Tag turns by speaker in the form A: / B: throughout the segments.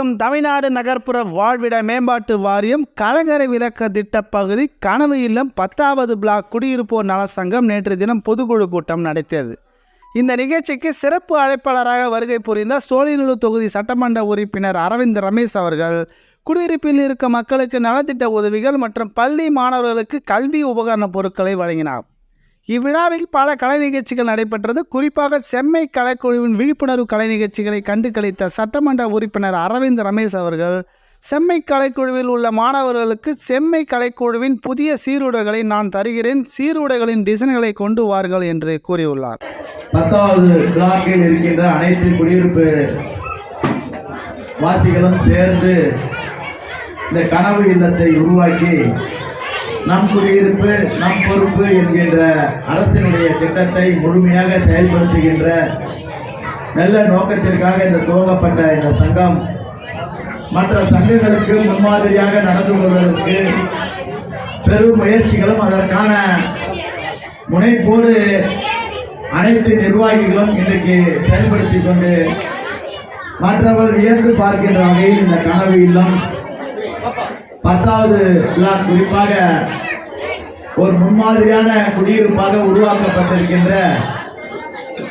A: பெரும்பாக்கம் தமிழ்நாடு நகர்ப்புற வாழ்விட மேம்பாட்டு வாரியம் கலங்கரை விளக்க திட்ட பகுதி கனவு இல்லம் பத்தாவது பிளாக் குடியிருப்போர் நல சங்கம் நேற்று தினம் பொதுக்குழு கூட்டம் நடத்தியது. இந்த நிகழ்ச்சிக்கு சிறப்பு அழைப்பாளராக வருகை புரிந்த சோழிநல்லூர் தொகுதி சட்டமன்ற உறுப்பினர் அரவிந்த் ரமேஷ் அவர்கள் குடியிருப்பில் இருக்க மக்களுக்கு நலத்திட்ட உதவிகள் மற்றும் பள்ளி மாணவர்களுக்கு கல்வி உபகரண பொருட்களை வழங்கினார். இவ்விழாவில் பல கலை நிகழ்ச்சிகள் நடைபெற்றது. குறிப்பாக செம்மை கலைக்குழுவின் விழிப்புணர்வு கலை நிகழ்ச்சிகளை கண்டு கழித்த சட்டமன்ற உறுப்பினர் அரவிந்த் ரமேஷ் அவர்கள் செம்மை கலைக்குழுவில் உள்ள மாணவர்களுக்கு செம்மை கலைக்குழுவின் புதிய சீருடைகளை நான் தருகிறேன். சீருடைகளின் டிசைன்களை கொண்டு வார்கள் என்று கூறியுள்ளார்.
B: பத்தாவது பிளாக்கில் இருக்கின்ற அனைத்து குடியிருப்பு வாசிகளும் சேர்ந்து இந்த கனவு இல்லத்தை உருவாக்கி நம் குடியிருப்பு நம் பொறுப்பு என்கின்ற அரசினுடைய திட்டத்தை முழுமையாக செயல்படுத்துகின்ற நல்ல நோக்கத்திற்காக இந்த துவங்கப்பட்ட இந்த சங்கம் மற்ற சங்கங்களுக்கு முன்மாதிரியாக நடந்து கொள்வதற்கு பெரும் முயற்சிகளும் அதற்கான முனைப்போடு அனைத்து நிர்வாகிகளும் இன்றைக்கு செயல்படுத்தி கொண்டு மற்றவர் வியந்து பார்க்கின்ற வகையில் இந்த கனவு இல்லம். பத்தாவது பிளாக் குறிப்பாக ஒரு முன்மாதிரியான குடியிருப்பாக உருவாக்கப்பட்டிருக்கின்ற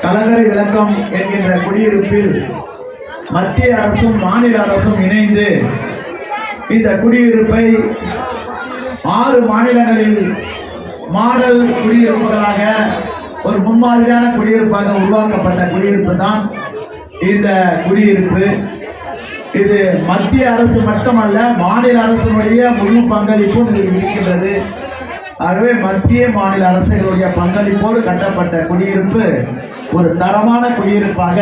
B: கலங்கரை விளக்கம் என்கின்ற குடியிருப்பில் மத்திய அரசும் மாநில அரசும் இணைந்து இந்த குடியிருப்பை ஆறு மாநிலங்களில் மாடல் குடியிருப்புகளாக ஒரு முன்மாதிரியான குடியிருப்பாக உருவாக்கப்பட்ட குடியிருப்பு தான் இந்த குடியிருப்பு. இது மத்திய அரசு மட்டுமல்ல மாநில அரசினுடைய முழு பங்களிப்பும் இதில் இருக்கின்றது. ஆகவே மத்திய மாநில அரசுகளுடைய பங்களிப்போடு கட்டப்பட்ட குடியிருப்பு ஒரு தரமான குடியிருப்பாக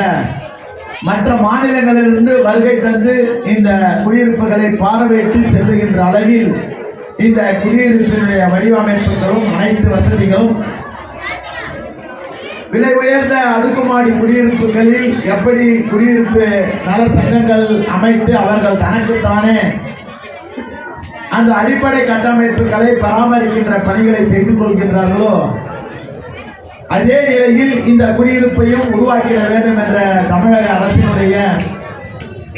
B: மற்ற மாநிலங்களிலிருந்து வருகை தந்து இந்த குடியிருப்புகளை பார்வையிட்டு செல்லுகின்ற அளவில் இந்த குடியிருப்பினுடைய வடிவமைப்புகளும் அனைத்து வசதிகளும் விலை உயர்ந்த அடுக்குமாடி குடியிருப்புகளில் எப்படி குடியிருப்பு நல சங்கங்கள் அமைத்து அவர்கள் தனக்குத்தானே அந்த அடிப்படை கட்டமைப்புகளை பராமரிக்கின்ற பணிகளை செய்து கொள்கின்றார்களோ? அதே நிலையில் இந்த குடியிருப்பையும் உருவாக்கிட வேண்டும் என்ற தமிழக அரசினுடைய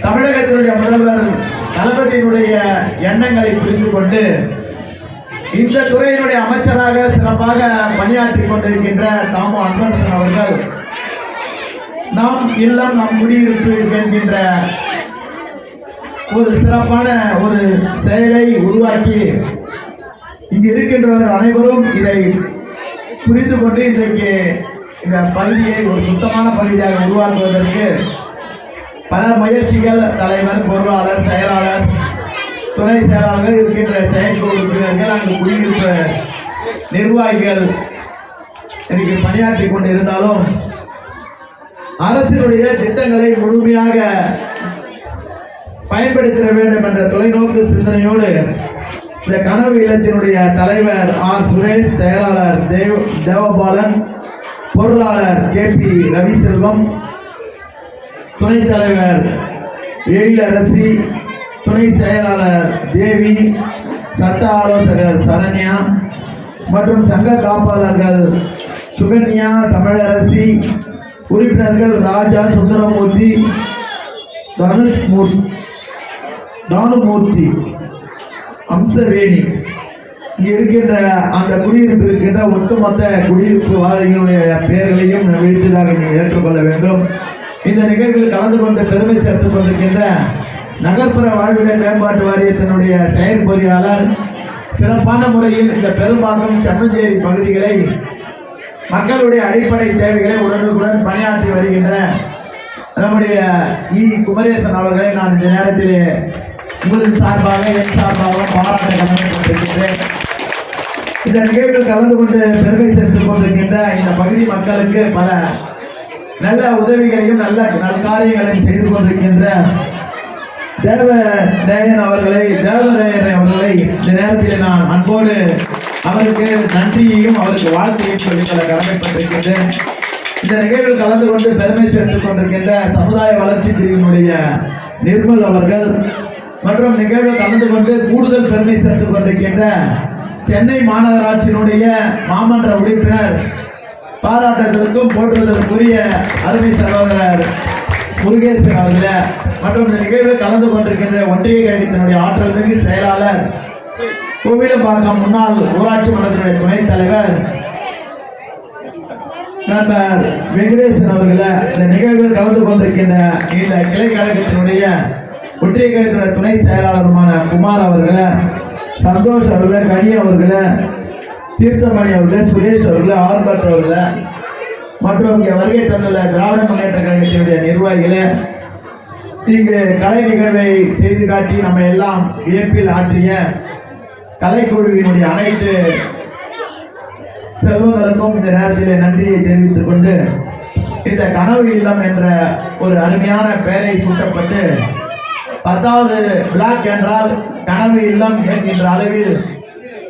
B: தமிழகத்தினுடைய முதல்வர் தளபதியினுடைய எண்ணங்களை புரிந்து கொண்டு இந்த துறையினுடைய அமைச்சராக சிறப்பாக பணியாற்றி கொண்டிருக்கின்ற தாமு அன்பரசன் அவர்கள் நாம் இல்லம் நம் குடியிருப்பு என்கின்ற ஒரு சிறப்பான ஒரு செயலை உருவாக்கி இங்கு இருக்கின்றவர்கள் அனைவரும் இதை புரிந்து கொண்டு இன்றைக்கு இந்த பகுதியை ஒரு சுத்தமான பகுதியாக உருவாக்குவதற்கு பல முயற்சிகள் தலைவர் பொருளாளர் செயலாளர் துணை செயலாளர்கள் இருக்கின்ற செயற்குழு உறுப்பினர்கள் அங்கு குடியிருப்ப நிர்வாகிகள் இன்னைக்கு பணியாற்றி கொண்டிருந்தாலும் அரசினுடைய திட்டங்களை முழுமையாக பயன்படுத்திட வேண்டும் என்ற தொலைநோக்கு சிந்தனையோடு இந்த கனவு இல்லத்தினுடைய தலைவர் ஆர் சுரேஷ் செயலாளர் தேவ் தேவபாலன் பொருளாளர் கே பி ரவிசெல்வம் துணைத் தலைவர் எழிலரசி துணை செயலாளர் தேவி சட்ட ஆலோசகர் சரண்யா மற்றும் சங்க காப்பாளர்கள் சுகன்யா தமிழரசி உறுப்பினர்கள் ராஜா சுந்தரமூர்த்தி தனுஷ் மூர்த்தி தானுமூர்த்தி அம்சவேணி. இங்கே இருக்கின்ற அந்த குடியிருப்பு இருக்கின்ற ஒட்டுமொத்த குடியிருப்பு வாரிகளுடைய பெயர்களையும் வைத்ததாக நீங்கள் ஏற்றுக்கொள்ள வேண்டும். இந்த நிகழ்வில் கலந்து கொண்டு பெருமை சேர்த்துக் கொண்டிருக்கின்ற நகர்ப்புற வாழ்விட மேம்பாட்டு வாரியத்தினுடைய செயல் பொறியாளர் சிறப்பான முறையில் இந்த பெரும்பாக்கம் செம்மஞ்சேரி பகுதிகளை மக்களுடைய அடிப்படை தேவைகளை உடனுக்குடன் பணியாற்றி வருகின்ற நம்முடைய இ. குமரேசன் அவர்களை நான் இந்த நேரத்தில் உங்களின் சார்பாக என் சார்பாக பாராட்ட கடமைப்பட்டிருக்கின்றேன் இந்த நிகழ்வில் கலந்து கொண்டு பெருமை சேர்த்துக் கொண்டிருக்கின்ற இந்த பகுதி மக்களுக்கு பல நல்ல உதவிகளையும் நல்ல நற்காரியங்களையும் செய்து கொண்டிருக்கின்ற தேவ நேயன் அவர்களை தேவநேயன் அவர்களை இந்த நேரத்தில் நான் அன்போடு அவருக்கு நன்றியையும் அவருக்கு வாழ்த்தையும் சொல்லிக்கொள்ள கடமைப்பட்டிருக்கின்றேன். இந்த நிகழ்வில் கலந்து கொண்டு பெருமை சேர்த்துக் கொண்டிருக்கின்ற சமுதாய வளர்ச்சி பிரிவினுடைய நிர்மல் அவர்கள் மற்றும் நிகழ்வில் கலந்து கொண்டு கூடுதல் பெருமை சேர்த்துக் கொண்டிருக்கின்ற சென்னை மாநகராட்சியினுடைய மாமன்ற உறுப்பினர் பாராட்டத்திற்கும் போற்றுவதற்குரிய அருமை சகோதரர் முருகேசன் அவர்கள மற்றும் இந்த நிகழ்வில் கலந்து கொண்டிருக்கின்ற ஒன்றிய கழகத்தினுடைய ஆற்றல் மிகு செயலாளர் கோவிலம்பாக்கம் முன்னாள் ஊராட்சி மன்றத்தினுடைய துணைத் தலைவர் நண்பர் வெங்கடேசன் அவர்கள இந்த நிகழ்வில் கலந்து கொண்டிருக்கின்ற இந்த கிளை கழகத்தினுடைய ஒன்றிய கழகத்தினுடைய துணை செயலாளருமான குமார் அவர்களை சந்தோஷ் அவர்களே கனி அவர்களை தீர்த்தமணி அவர்களே சுரேஷ் அவர்களே ஆர்பட் அவர்களை மற்றும் இங்கே வருகை தந்துள்ள திராவிட முன்னேற்ற கழகத்தினுடைய நிர்வாகிகளே இங்கு கலை நிகழ்வை செய்து காட்டி நம்ம எல்லாம் வியப்பில் ஆற்றிய கலைக்குழுவினுடைய அனைத்து செல்வங்களுக்கும் இந்த நேரத்தில் நன்றியை தெரிவித்துக் கொண்டு இந்த கனவு இல்லம் என்ற ஒரு அருமையான பெயரை சூட்டப்பட்டு பத்தாவது பிளாக் என்றால் கனவு இல்லம் என்கின்ற அளவில்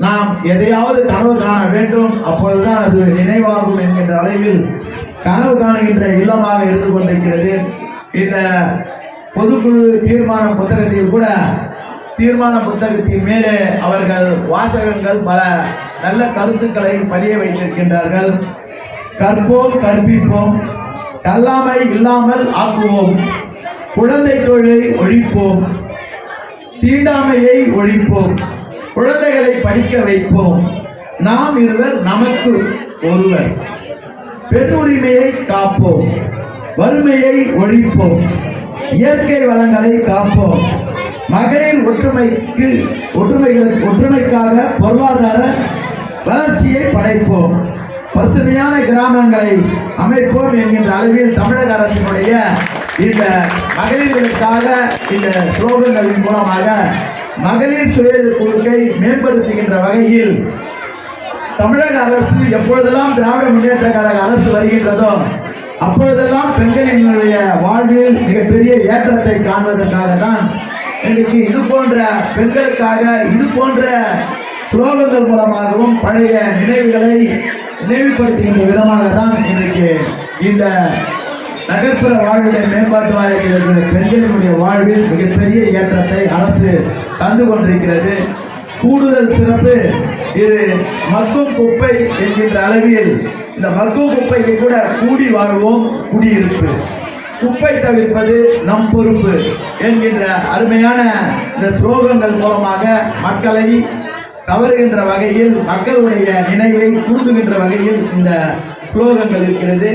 B: நாம் எதையாவது கனவு காண வேண்டும். அப்பொழுதுதான் அது நினைவாகும் என்கின்ற அளவில் கனவு காணுகின்ற இல்லமாக இருந்து கொண்டிருக்கிறது. இந்த பொதுக்குழு தீர்மான புத்தகத்தில் கூட தீர்மான புத்தகத்தின் மேலே அவர்கள் வாசகங்கள் பல நல்ல கருத்துக்களை பதிய வைத்திருக்கின்றார்கள். கற்போம் கற்பிப்போம் கல்லாமை இல்லாமல் ஆக்குவோம் குழந்தை தொழிலை ஒழிப்போம் தீண்டாமையை ஒழிப்போம். குழந்தைகளை படிக்க வைப்போம். நாம் இருவர் நமக்கு ஒருவர். பெண்ணுரிமையை காப்போம். வறுமையை ஒழிப்போம். இயற்கை வளங்களை காப்போம். மகளிர் ஒற்றுமைக்கு ஒற்றுமைகளுக்கு ஒற்றுமைக்காக பொருளாதார வளர்ச்சியை படைப்போம். பசுமையான கிராமங்களை அமைப்போம் என்கின்ற அளவில் தமிழக அரசினுடைய இந்த மகளிர்களுக்காக இந்த ஸ்லோகங்களின் மூலமாக மகளிர் சுய கொள்கை மேம்படுத்துகின்ற வகையில் தமிழக அரசு எப்பொழுதெல்லாம் திராவிட முன்னேற்ற கழக அரசு வருகின்றதோ அப்பொழுதெல்லாம் பெண்களினுடைய வாழ்வில் மிகப்பெரிய ஏற்றத்தை காண்பதற்காக தான் இன்றைக்கு இது போன்ற பெண்களுக்காக இது போன்ற ஸ்லோகங்கள் மூலமாகவும் பழைய நினைவுகளை நினைவுபடுத்துகின்ற விதமாக தான் இன்றைக்கு இந்த நகர்ப்புற வாழ்விட மேம்பாட்டு வாரியத்தில் இருக்கிற பெண்களினுடைய வாழ்வில் மிகப்பெரிய ஏற்றத்தை அரசு தந்து கொண்டிருக்கிறது. கூடுதல் சிறப்பு இது மக்கும் குப்பை என்கின்ற அளவில் இந்த மக்கும் குப்பைக்கு கூட கூடி வாழ்வோம் குடியிருப்பு. குப்பை தவிர்ப்பது நம் பொறுப்பு என்கின்ற அருமையான இந்த ஸ்லோகங்கள் மூலமாக மக்களை கவருகின்ற வகையில் மக்களுடைய நினைவை தூண்டுகின்ற வகையில் இந்த ஸ்லோகங்கள் இருக்கிறது.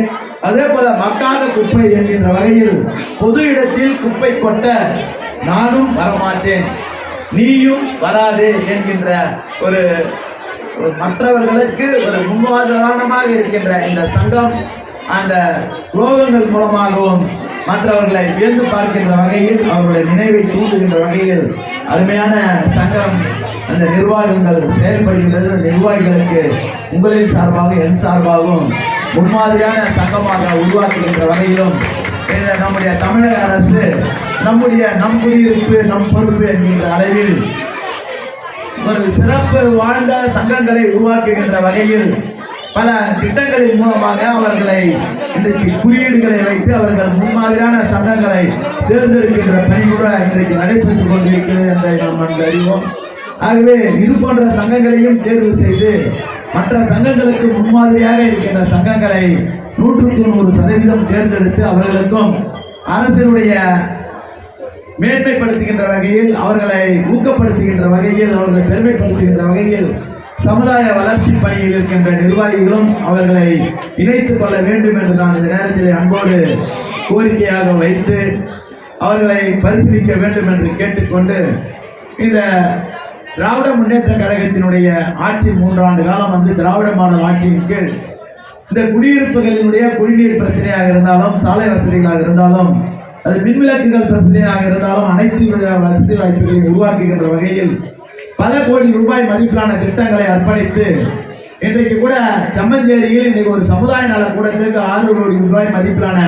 B: அதே போல மக்காத குப்பை என்கின்ற வகையில் பொது இடத்தில் குப்பை கொட்ட நானும் வரமாட்டேன். நீயும் வராதே என்கின்ற ஒரு ஒரு மற்றவர்களுக்கு ஒரு முன்வாதாரணமாக இருக்கின்ற இந்த சங்கம் அந்த ஸ்லோகங்கள் மூலமாகவும் மற்றவர்களை வியந்து பார்க்கின்ற வகையில் அவர்களுடைய நினைவை தூண்டுகின்ற வகையில் அருமையான சங்கம் அந்த நிர்வாகங்கள் செயல்படுகின்றது. அந்த நிர்வாகிகளுக்கு உங்களின் சார்பாக என் சார்பாகவும் முன்மாதிரியான சங்கமாக உருவாக்குகின்ற வகையிலும் நம்முடைய தமிழக அரசு நம்முடைய நம் குடியிருப்பு நம் பொறுப்பு என்கின்ற அளவில் ஒரு சிறப்பு வாழ்ந்த சங்கங்களை உருவாக்குகின்ற வகையில் பல திட்டங்களின் மூலமாக அவர்களை இன்றைக்கு குறியீடுகளை வைத்து அவர்கள் முன்மாதிரியான சங்கங்களை தேர்ந்தெடுக்கின்ற பணி கூட இன்றைக்கு நடைபெற்றுக் கொண்டிருக்கிறது என்பதை நாம் நன்கு அறிவோம் ஆகவே இது போன்ற சங்கங்களையும் தேர்வு செய்து மற்ற சங்கங்களுக்கு முன்மாதிரியாக இருக்கின்ற சங்கங்களை நூற்றுக்கு நூறு சதவீதம் தேர்ந்தெடுத்து அவர்களுக்கும் அரசினுடைய மேன்மைப்படுத்துகின்ற வகையில் அவர்களை ஊக்கப்படுத்துகின்ற வகையில் அவர்களை பெருமைப்படுத்துகின்ற வகையில் சமுதாய வளர்ச்சி பணியில் இருக்கின்ற நிர்வாகிகளும் அவர்களை இணைத்துக் கொள்ள வேண்டும் என்று நான் இந்த நேரத்தில் அன்போடு கோரிக்கையாக வைத்து அவர்களை பரிசீலிக்க வேண்டும் என்று கேட்டுக்கொண்டு இந்த திராவிட முன்னேற்ற கழகத்தினுடைய ஆட்சி மூன்றாண்டு காலம் வந்து திராவிட மாடல் ஆட்சியின் கீழ் இந்த குடியிருப்புகளினுடைய குடிநீர் பிரச்சனையாக இருந்தாலும் சாலை வசதிகளாக இருந்தாலும் அது மின்விளக்குகள் பிரச்சனையாக இருந்தாலும் அனைத்து வித வசதி வாய்ப்புகளையும் உருவாக்குகின்ற வகையில் பல கோடி ரூபாய் மதிப்பிலான திட்டங்களை அர்ப்பணித்து இன்றைக்கு கூட சம்மஞ்சேரியில் இன்றைக்கு ஒரு சமுதாய நல கூடத்திற்கு ஆறு கோடி ரூபாய் மதிப்பிலான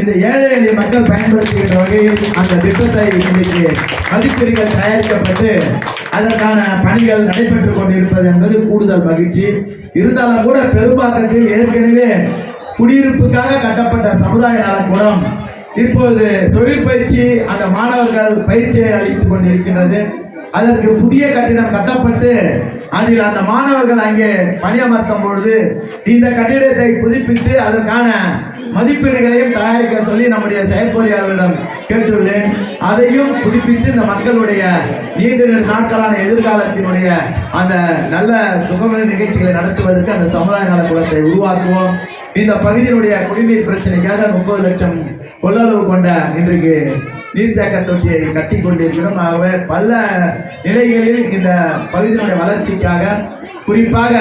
B: இந்த ஏழை எளிய மக்கள் பயன்படுத்துகின்ற வகையில் அந்த திட்டத்தை இன்றைக்கு மதிப்பீடுகள் தயாரிக்கப்பட்டு அதற்கான பணிகள் நடைபெற்றுக் கொண்டிருப்பது என்பது கூடுதல் மகிழ்ச்சி. இருந்தாலும் கூட பெரும்பாக்கத்தில் ஏற்கனவே குடியிருப்புக்காக கட்டப்பட்ட சமுதாய நலக்கூடம் இப்போது தொழிற்பயிற்சி அந்த மாணவர்கள் பயிற்சியை அளித்துக் கொண்டிருக்கின்றது. அதற்கு புதிய கட்டிடம் கட்டப்பட்டு அதில் அந்த மாணவர்கள் அங்கே பணியமர்த்தும் பொழுது இந்த கட்டிடத்தை புதுப்பித்து அதற்கான மதிப்பீடுகளையும் தயாரிக்க சொல்லி நம்முடைய செயற்பொறியாளரிடம் கேட்டுள்ளேன். அதையும் புதுப்பித்து இந்த மக்களுடைய நீண்ட நெடு நாட்களான எதிர்காலத்தினுடைய அந்த நல்ல சுகம நிகழ்ச்சிகளை நடத்துவதற்கு அந்த சமுதாய நலக்குளத்தை உருவாக்குவோம். இந்த பகுதியினுடைய குடிநீர் பிரச்சனைக்காக முப்பது லட்சம் கொள்ளளவு கொண்ட இன்றைக்கு நீர்த்தேக்க தொட்டியை கட்டி கொண்டிருக்கிறோம். ஆகவே பல நிலைகளில் இந்த பகுதியினுடைய வளர்ச்சிக்காக குறிப்பாக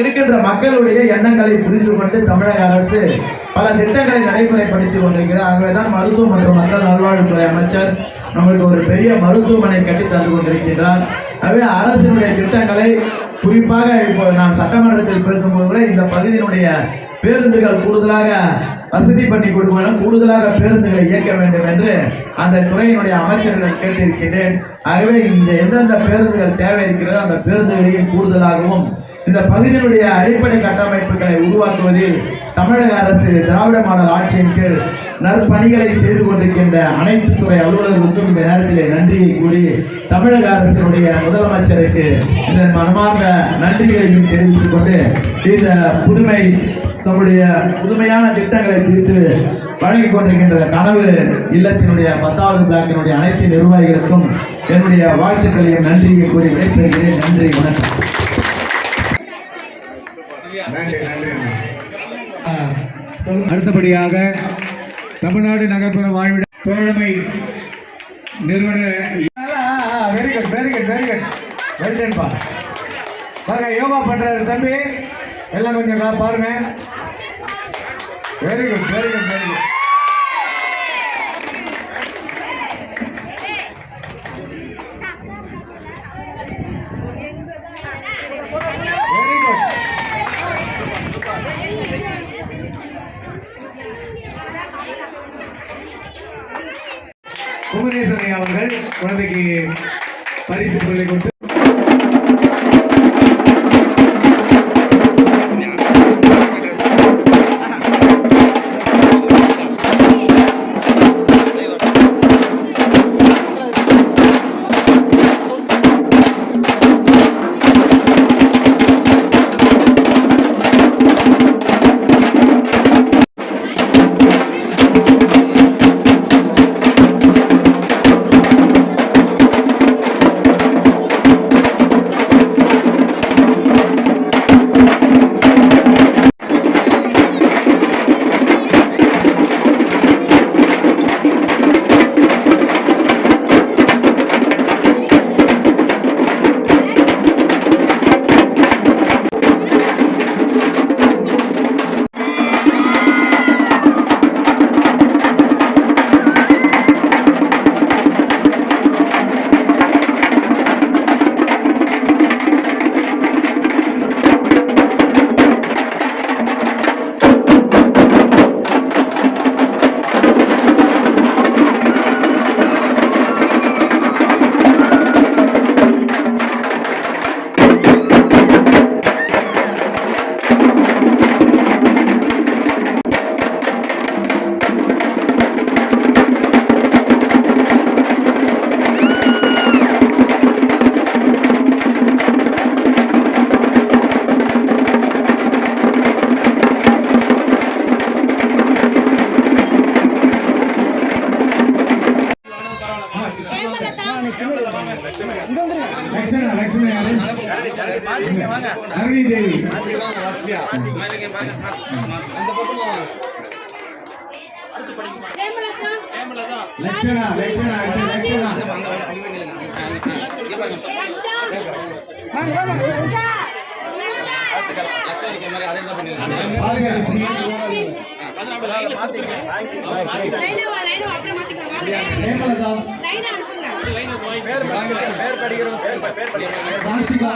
B: இருக்கின்ற மக்களுடைய எண்ணங்களை புரிந்து கொண்டு தமிழக அரசு பல திட்டங்களை நடைமுறைப்படுத்தி கொண்டிருக்கிறார். ஆகவே தான் மருத்துவம் மற்றும் மக்கள் நல்வாழ்வுத்துறை அமைச்சர் நம்மளுக்கு ஒரு பெரிய மருத்துவமனை கட்டி தந்து கொண்டிருக்கின்றார். ஆகவே அரசினுடைய திட்டங்களை குறிப்பாக இப்போ நான் சட்டமன்றத்தில் பேசும்போது கூட இந்த பகுதியினுடைய பேருந்துகள் கூடுதலாக வசதி பண்ணி கொடுக்க வேண்டும் கூடுதலாக பேருந்துகளை இயக்க வேண்டும் என்று அந்த துறையினுடைய அமைச்சர்கள் கேட்டிருக்கிறேன். ஆகவே இந்த எந்தெந்த பேருந்துகள் தேவை இருக்கிறதோ அந்த பேருந்துகளையும் கூடுதலாகவும் இந்த பகுதியினுடைய அடிப்படை கட்டமைப்புகளை உருவாக்குவதில் தமிழக அரசு திராவிட மாடல் ஆட்சியின் கீழ் நற்பணிகளை செய்து கொண்டிருக்கின்ற அனைத்து துறை அலுவலர்களுக்கும் இந்த நேரத்தில் நன்றியை கூறி தமிழக அரசினுடைய முதலமைச்சருக்கு இந்த மனமார்ந்த நன்றிகளையும் தெரிவித்துக் கொண்டு இந்த புதுமை நம்முடைய புதுமையான திட்டங்களை குறித்து வழங்கிக் கொண்டிருக்கின்ற கனவு இல்லத்தினுடைய பத்தாவது பிளாக்கினுடைய அனைத்து நிர்வாகிகளுக்கும் என்னுடைய வாழ்த்துக்களையும் நன்றியை கூறி விடைபெறுகிறேன். நன்றி வணக்கம்.
C: அடுத்தபடியாக தமிழ்நாடு நகர்ப்புற வாழ்விட தோழமை நிறுவன very good very good very good வெல்டன்பா பாருங்க யோகா பண்றாரு தம்பி. எல்லாம் கொஞ்சம் பாருங்க. Very good very good very good Acuérdate que parece que le.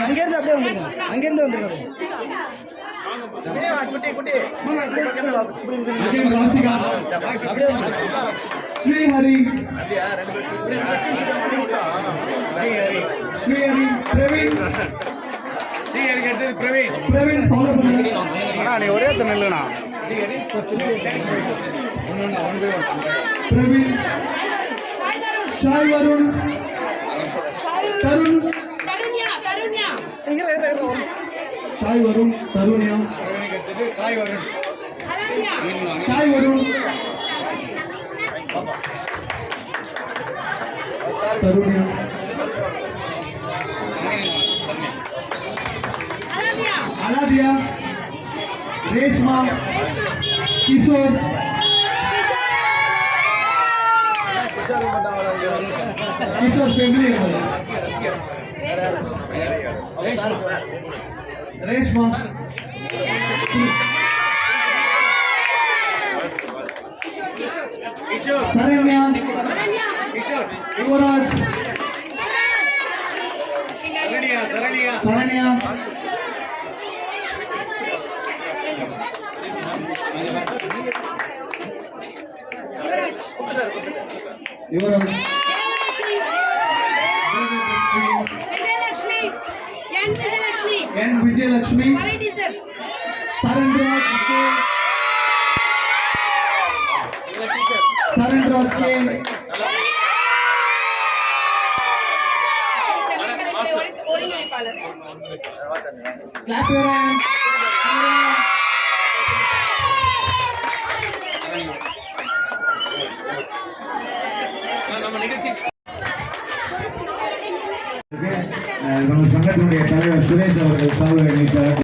A: அங்கேருந்து அப்படியே வந்துருங்க அங்கேருந்து வந்துருங்க
C: அஜய் ஸ்ரீஹரி. ஸ்ரீஹரி பிரவீன். பிரவீன் ஃபாலோ பண்ணுங்க.
A: நீ ஒரே நில்லுண்ணா.
C: பிரவீன். ஷாய் வருண் தருண். ஷாய் வருண் தருண்யா?
D: அழகா
C: சாய் வருண் કરું Alladiya Reshma Kishore Kishore family Reshma Kishore Kishore Saranya Yuvraj
D: Saranya Yuvraj N
C: Vijayalakshmi Saranraj
D: K Saranraj
C: K K நம்ம சங்கத்தினுடைய தலைவர் சுரேஷ் அவர்கள் சால்வை நீட்டார்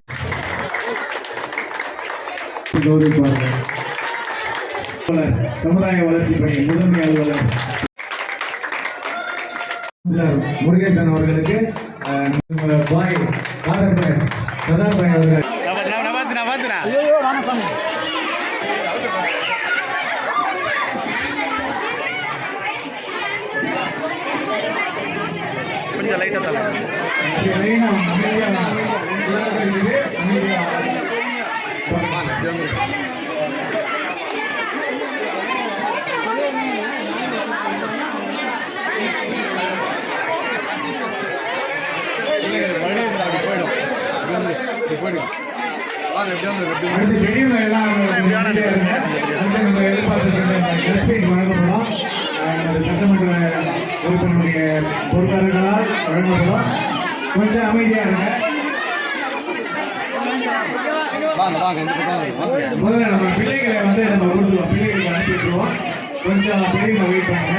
C: கௌரவிப்பார்கள் சமுதாய வளர்ச்சி பணி முதன்மை அலுவலர் முருகேசன் அவர்களுக்கு பாய் ஆதர் பாய் அவர்கள்.
A: கொஞ்சம் லைட்டாக
C: லைனா அமைதியா எல்லாரும் இருக்குது. அமைதியா அடுத்து பெரியவங்க எல்லாம் அமைதியா இருங்க. அடுத்து நம்ம எதிர்பார்த்துட்டு இருந்த இந்த டஸ்ட்பின் வழங்கப்படும் அஹ், நமது சட்டமன்ற உறுப்பினருடைய பொறுப்பாளர்களால் வழங்கப்படும். கொஞ்சம் அமைதியா இருங்க. முதல்ல நம்ம பிள்ளைகளை வந்து நம்ம கொடுத்துருவோம் பிள்ளைகளுக்கு அனுப்பி விட்டுருவோம். கொஞ்சம் பெரியவங்க வெயிட் பண்ணுங்க.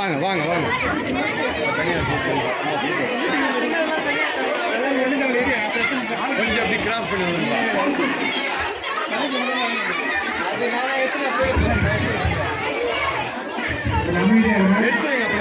E: வாங்க வாங்க வாங்க. கொஞ்சம் அப்படி கிராஸ் பண்ணி எடுத்துருங்க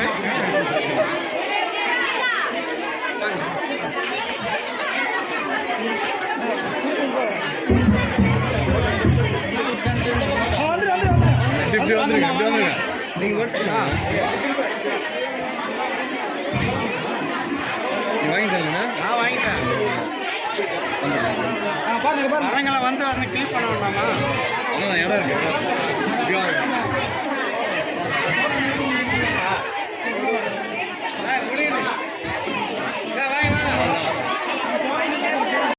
E: வாங்கி தரீங்கண்ணா
A: நான் வாங்கிட்டேன் பசங்களை வந்து அந்த கிளிக் பண்ண வேண்டாமா?
E: இடம் இருக்கு